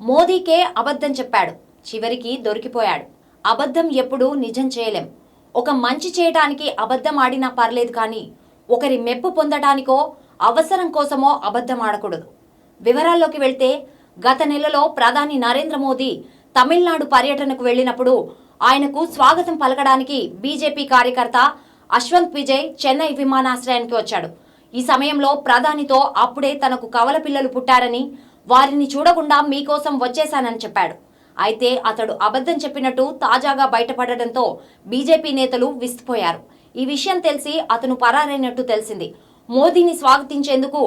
మోదీకే అబద్ధం చెప్పాడు. చివరికి దొరికిపోయాడు. అబద్ధం ఎప్పుడూ నిజం చేయలేం. ఒక మంచి చేయటానికి అబద్ధం ఆడినా పర్లేదు కానీ ఒకరి మెప్పు పొందటానికో అవసరం కోసమో అబద్ధం ఆడకూడదు. వివరాల్లోకి వెళ్తే గత నెలలో ప్రధాని నరేంద్ర మోదీ తమిళనాడు పర్యటనకు వెళ్ళినప్పుడు ఆయనకు స్వాగతం పలకడానికి బీజేపీ కార్యకర్త అశ్వంత్ విజయ్ చెన్నై విమానాశ్రయానికి వచ్చాడు. ఈ సమయంలో ప్రధానితో అప్పుడే తనకు కవల పిల్లలు పుట్టారని వారిని చూడకుండా మీకోసం వచ్చేశానని చెప్పాడు. అయితే అతడు అబద్ధం చెప్పినట్టు తాజాగా బయటపడడంతో బీజేపీ నేతలు విస్తుపోయారు ఈ విషయం తెలిసి అతను పరారైనట్టు తెలిసింది. మోదీని స్వాగతించేందుకు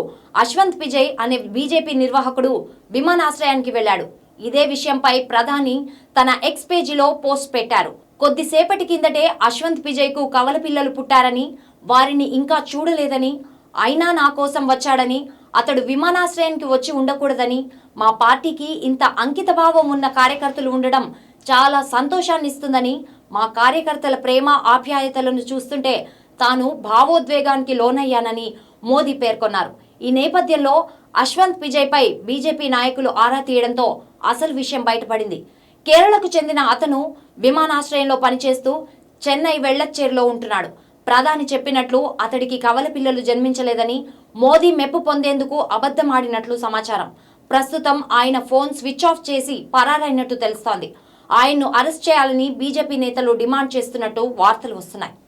అశ్వంత్ విజయ్ అనే బీజేపీ నిర్వాహకుడు విమానాశ్రయానికి వెళ్ళాడు ఇదే విషయంపై ప్రధాని తన ఎక్స్ పేజీలో పోస్ట్ పెట్టారు. కొద్దిసేపటి కిందటే అశ్వంత్ విజయ్కు కవల పిల్లలు పుట్టారని వారిని ఇంకా చూడలేదని అయినా నా కోసం వచ్చాడని అతడు విమానాశ్రయానికి వచ్చి ఉండకూడదని మా పార్టీకి ఇంత అంకితభావం ఉన్న కార్యకర్తలు ఉండడం చాలా సంతోషాన్ని ఇస్తుందని మా కార్యకర్తల ప్రేమ ఆప్యాయతలను చూస్తుంటే తాను భావోద్వేగానికి లోనయ్యానని మోదీ పేర్కొన్నారు. ఈ నేపథ్యంలో అశ్వంత్ విజయ్పై బీజేపీ నాయకులు ఆరా తీయడంతో అసలు విషయం బయటపడింది. కేరళకు చెందిన అతను విమానాశ్రయంలో పనిచేస్తూ చెన్నై వెళ్ళచ్చేరులో ఉంటున్నాడు. ప్రధాని చెప్పినట్లు అతడికి కవల పిల్లలు జన్మించలేదని మోదీ మెప్పు పొందేందుకు అబద్ధమాడినట్లు సమాచారం. ప్రస్తుతం ఆయన ఫోన్ స్విచ్ ఆఫ్ చేసి పరారైనట్టు తెలుస్తోంది. ఆయన్ను అరెస్ట్ చేయాలని బీజేపీ నేతలు డిమాండ్ చేస్తున్నట్టు వార్తలు వస్తున్నాయి.